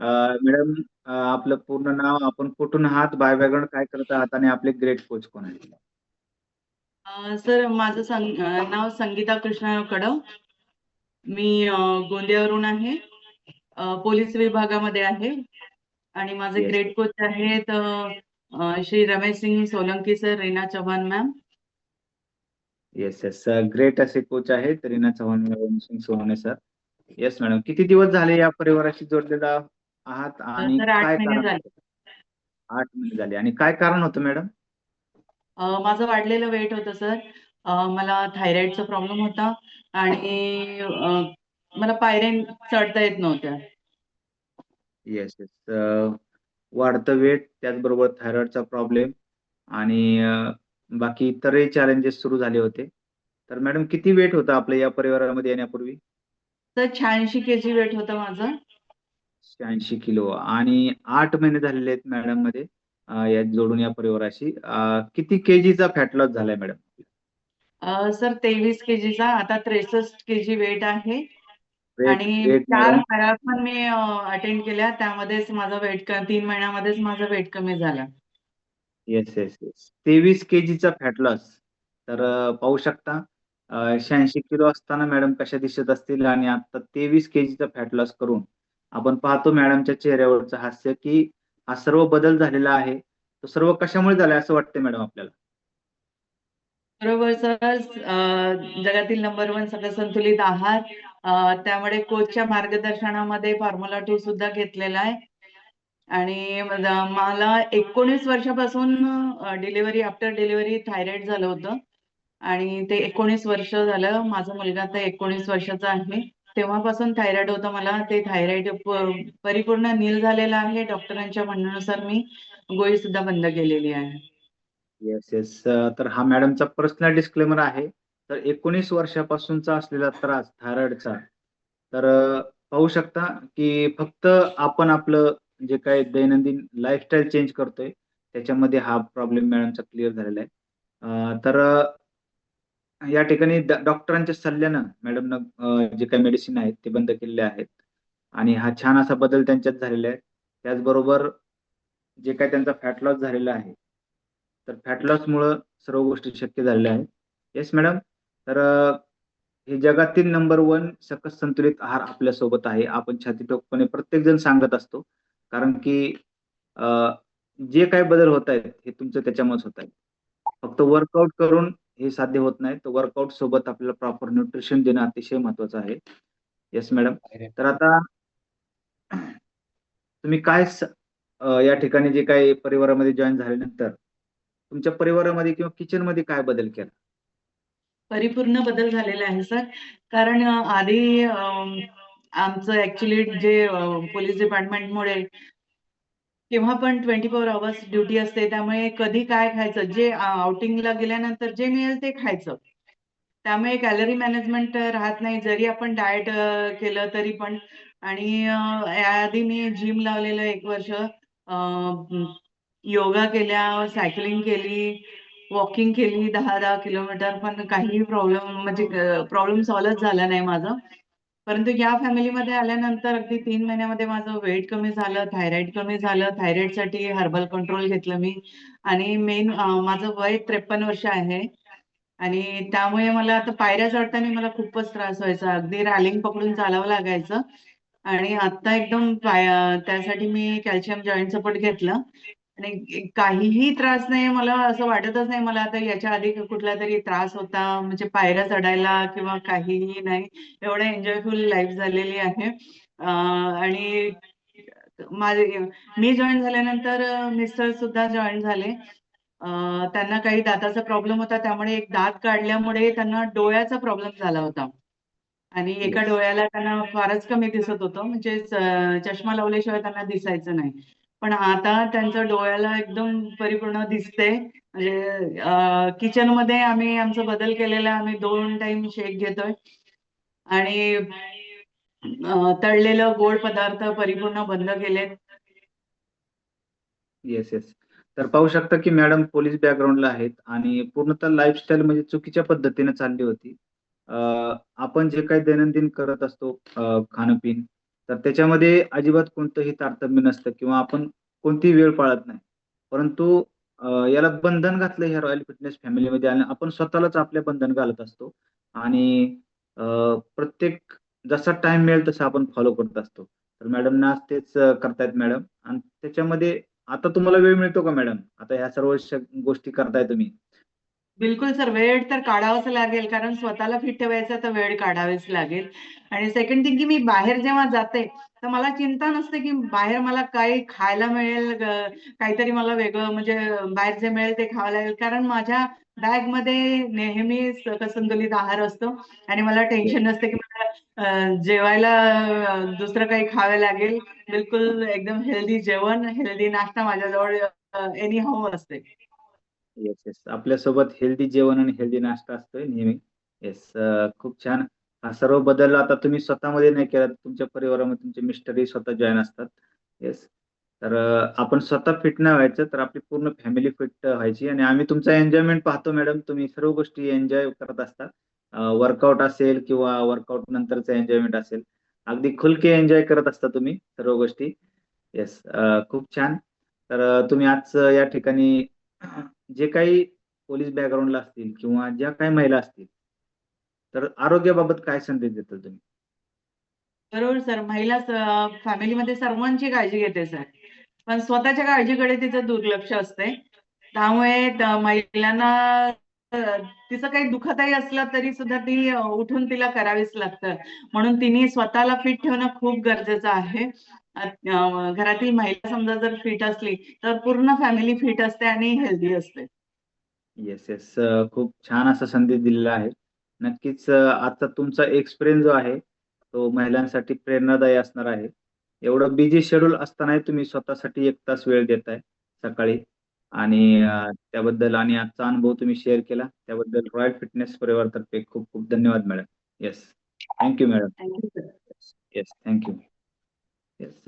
Madam आपलं पूर्ण नाव आपण कुठून आहात बॅकग्राऊंड काय करत आहात आणि आपले ग्रेट कोच कोण आहेत? सर माझं सं- अ, नाव संगीता कृष्ण कदम मी गोंदियावरून आहे. पोलीस विभागामध्ये आहे. आणि माझे Yes. ग्रेट कोच आहेत Shri Ramesh Singh Solanki sir Reena Chavan ma'am. Yes yes great असे कोच आहेत Reena Chavan madam Singh Sonawane sir. Yes madam. किती दिवस झाले या परिवाराशी जोडलेला आहात आणि आठ काय महिने कारण? झाले. होतं? आठ महिने झाले. आणि काय कारण होतं मॅडम? अ, माझं वाढलेलं वेट होतं सर. अ, मला थायरॉइडचा प्रॉब्लेम होता आणि अ, मला पायऱ्या चढता येत नव्हत्या. येस येस वाढतं वेट त्याचबरोबर थायरॉइडचा प्रॉब्लेम आणि अ, बाकी इतरही चॅलेंजेस सुरू झाले होते. तर मॅडम किती वेट होतं आपलं या परिवारामध्ये येण्यापूर्वी? तर शहाऐंशी के जी वेट होतं माझं. शहाऐंशी किलो. आणि आठ महिने झालेले आहेत मॅडममध्ये या जोडून या परिवाराशी. किती केजीचा फॅट लॉस झालाय मॅडम सर तेवीस के जीचा आता त्रेसष्ट के जी वेट आहे आणि चार. मॅरेथॉन मी अटेंड केल्या. त्यामध्येच माझं वेट तीन महिन्यामध्येच माझं वेट कमी झालं. येस येस येस तेवीस केजीचा फॅट लॉस तर पाहू शकता शहाऐंशी किलो असताना मॅडम कशा दिसत असतील? आणि आता तेवीस केजीचा फॅट लॉस करून आपण पाहतो मॅडमच्या चेहऱ्यावरचं हास्य की हा सर्व बदल झालेला आहे. तो सर्व कशामुळे झालाय असं वाटतं मॅडम आपल्याला? बरोबर सर जगातील नंबर वन सगळं संतुलित आहार त्यामुळे कोचच्या मार्गदर्शनामध्ये फॉर्म्युला टू सुद्धा घेतलेला आहे. आणि मला एकोणीस वर्षापासून डिलिव्हरी आफ्टर डिलिव्हरी थायरॉइड झालं होतं. आणि ते एकोणीस वर्ष झालं. माझा मुलगा आता एकोणीस वर्षाचा आहे. तेव्हापासून थायरॉइड होतं. मला ते थायरॉइड परिपूर्ण नील झालेलं आहे. डॉक्टरांच्या म्हणण्यानुसार मी गोळी सुद्धा बंद केलेली आहे. येस येस तर हा मॅडमचा पर्सनल डिस्क्लेमर आहे. तर एकोणीस वर्षापासूनचा असलेला त्रास थायरॉइडचा तर पाहू शकता की फक्त आपण आपलं जे काही दैनंदिन लाईफस्टाईल चेंज करतोय त्याच्यामध्ये हा प्रॉब्लेम मॅडमचा क्लिअर झालेला आहे. तर या ठिकाणी डॉक्टरांच्या सल्ल्यानं मॅडमनं जे काही मेडिसिन आहेत ते बंद केलेले आहेत. आणि हा छान असा बदल त्यांच्यात झालेला आहे. त्याचबरोबर जे काही त्यांचा फॅट लॉस झालेला आहे तर फॅट लॉसमुळं सर्व गोष्टी शक्य झालेल्या आहेत. येस मॅडम तर हे जगातील नंबर वन सकस संतुलित आहार आपल्यासोबत आहे. आपण छातीटोकपणे प्रत्येक जण सांगत असतो. कारण की जे काही बदल होत आहेत हे तुमचं त्याच्यामुळेच होत आहेत. फक्त वर्कआउट करून हे साध्य होत नाही. तर वर्कआउट सोबत आपल्याला प्रॉपर न्यूट्रिशन देणं अतिशय महत्वाचं आहे. येस मॅडम तर आता तुम्ही काय या ठिकाणी जे काही परिवारामध्ये जॉईन झाल्यानंतर तुमच्या परिवारामध्ये किंवा किचनमध्ये काय बदल केला? परिपूर्ण बदल झालेला आहे सर. कारण आधी आमचं ॲक्चुअली जे पोलीस डिपार्टमेंटमुळे केव्हा पण ट्वेंटी फोर आवर्स ड्युटी असते. त्यामुळे कधी काय खायचं, जे आउटिंगला गेल्यानंतर जे मिळेल ते खायचं. त्यामुळे कॅलरी मॅनेजमेंट राहत नाही. जरी आपण डाएट केलं तरी पण आणि याआधी मी जिम लावलेलं एक वर्ष. योगा केल्या, सायकलिंग केली, वॉकिंग केली दहा दहा किलोमीटर. पण काही प्रॉब्लेम म्हणजे प्रॉब्लेम सॉल्व्हच झाला नाही माझं. परंतु या फॅमिलीमध्ये आल्यानंतर अगदी तीन महिन्यामध्ये माझं वेट कमी झालं, थायरॉइड कमी झालं. थायरॉइडसाठी हर्बल कंट्रोल घेतलं मी आणि मेन माझं वय 53 वर्ष आहे आणि त्यामुळे मला आता पायऱ्या चढताना मला खूपच त्रास व्हायचा. अगदी रॅलिंग पकडून चालावं लागायचं आणि आता एकदम त्यासाठी मी कॅल्शियम जॉईंट सपोर्ट घेतलं आणि काहीही त्रास नाही. मला असं वाटतच नाही मला आता याच्या आधी कुठलातरी त्रास होता म्हणजे पायऱ्या चढायला किंवा काहीही नाही. एवढं एन्जॉयफुल लाईफ झालेली आहे. आणि माझे मी जॉइन झाल्यानंतर मिस्टर सुद्धा जॉइन झाले. त्यांना काही दाताचा प्रॉब्लेम होता. त्यामुळे एक दात काढल्यामुळे त्यांना डोळ्याचा प्रॉब्लेम झाला होता. आणि एका. डोळ्याला त्यांना फारच कमी दिसत होतं. म्हणजे चष्मा लावल्याशिवाय त्यांना दिसायचं नाही. पण आता त्यांचं डोळ्याला एकदम परिपूर्ण दिसते म्हणजे किचनमध्ये आम्ही आमचा बदल केलेला आम्ही दोन टाइम शेक घेतोय. आणि तळलेलं गोड पदार्थ परिपूर्ण बंद केलेत. येस येस तर पाहू शकता की मॅडम पोलीस बॅकग्राऊंडला आहेत आणि पूर्णतः लाईफस्टाईल म्हणजे चुकीच्या पद्धतीने चालली होती. आपण जे काही दैनंदिन करत असतो खाणं खाणंपिण तर त्याच्यामध्ये अजिबात कोणतंही तारतम्य नसतं किंवा आपण कोणतीही वेळ पाळत नाही. परंतु याला बंधन घातलं ह्या रॉयल फिटनेस फॅमिलीमध्ये आणि आपण स्वतःलाच आपले बंधन घालत असतो. आणि प्रत्येक जसा टाइम मिळेल तसा आपण फॉलो करत असतो. तर मॅडम ना तेच करतायत मॅडम आणि त्याच्यामध्ये आता तुम्हाला वेळ मिळतो का मॅडम आता ह्या सर्व गोष्टी करताय तुम्ही. बिलकुल सर वेळ तर काढावाच लागेल कारण स्वतःला फिट ठेवायचं तर वेळ काढावीच लागेल. आणि सेकंड थिंग की मी बाहेर जेव्हा जाते तर मला चिंता नसते की बाहेर मला काही खायला मिळेल काहीतरी मला वेगळं म्हणजे बाहेर जे मिळेल ते खावं लागेल. कारण माझ्या बॅगमध्ये नेहमी संतुलित आहार असतो आणि मला टेन्शन नसते की मला जेवायला दुसरं काही खावं लागेल. बिलकुल एकदम हेल्दी जेवण हेल्दी नाश्ता माझ्याजवळ एनी हाऊ असते. येस येस आपल्यासोबत हेल्दी जेवण आणि हेल्दी नाश्ता असतोय नेहमी. येस खूप छान. हा सर्व बदल आता तुम्ही स्वतःमध्ये नाही केला तुमच्या परिवारामध्ये तुमचे मिस्टरही स्वतः जॉईन असतात. येस तर आपण स्वतः फिट नाही व्हायचं तर आपली पूर्ण फॅमिली फिट व्हायची आणि आम्ही तुमचा एन्जॉयमेंट पाहतो मॅडम तुम्ही सर्व गोष्टी एन्जॉय करत असता. वर्कआउट असेल किंवा वर्कआउट नंतरचा एन्जॉयमेंट असेल अगदी खुलके एन्जॉय करत असता तुम्ही सर्व गोष्टी. येस खूप छान. तर तुम्ही आज या ठिकाणी जे काही पोलीस बॅकग्राऊंडला असतील किंवा ज्या काही महिला असतील तर आरोग्याबाबत काय संदेश देतात तुम्ही? बरोबर सर. महिला फॅमिलीमध्ये सर्वांची काळजी घेते सर. पण स्वतःच्या काळजीकडे तिचं दुर्लक्ष असते त्यामुळे महिलांना तिचं काही दुखतही असलं तरी सुद्धा ती उठून तिला करावीच लागतं. म्हणून तिने स्वतःला फिट ठेवणं खूप गरजेचं आहे. घरातील महिला समजा जर फिट असली तर पूर्ण फॅमिली फिट असते आणि हेल्दी असते. येस येस खूप छान असा संदेश दिलेला आहे. नक्कीच आता तुमचा एक्सपिरियन्स जो आहे तो महिलांसाठी प्रेरणादायी असणार आहे. एवढं बिझी शेड्यूल असतानाही तुम्ही स्वतःसाठी एक तास वेळ देताय सकाळी. आणि अं, त्याबद्दल आणि आजचा अनुभव तुम्ही शेअर केला. त्याबद्दल रॉयल फिटनेस परिवारतर्फे खूप खूप धन्यवाद madam yes thank you madam thank you sir yes thank you yes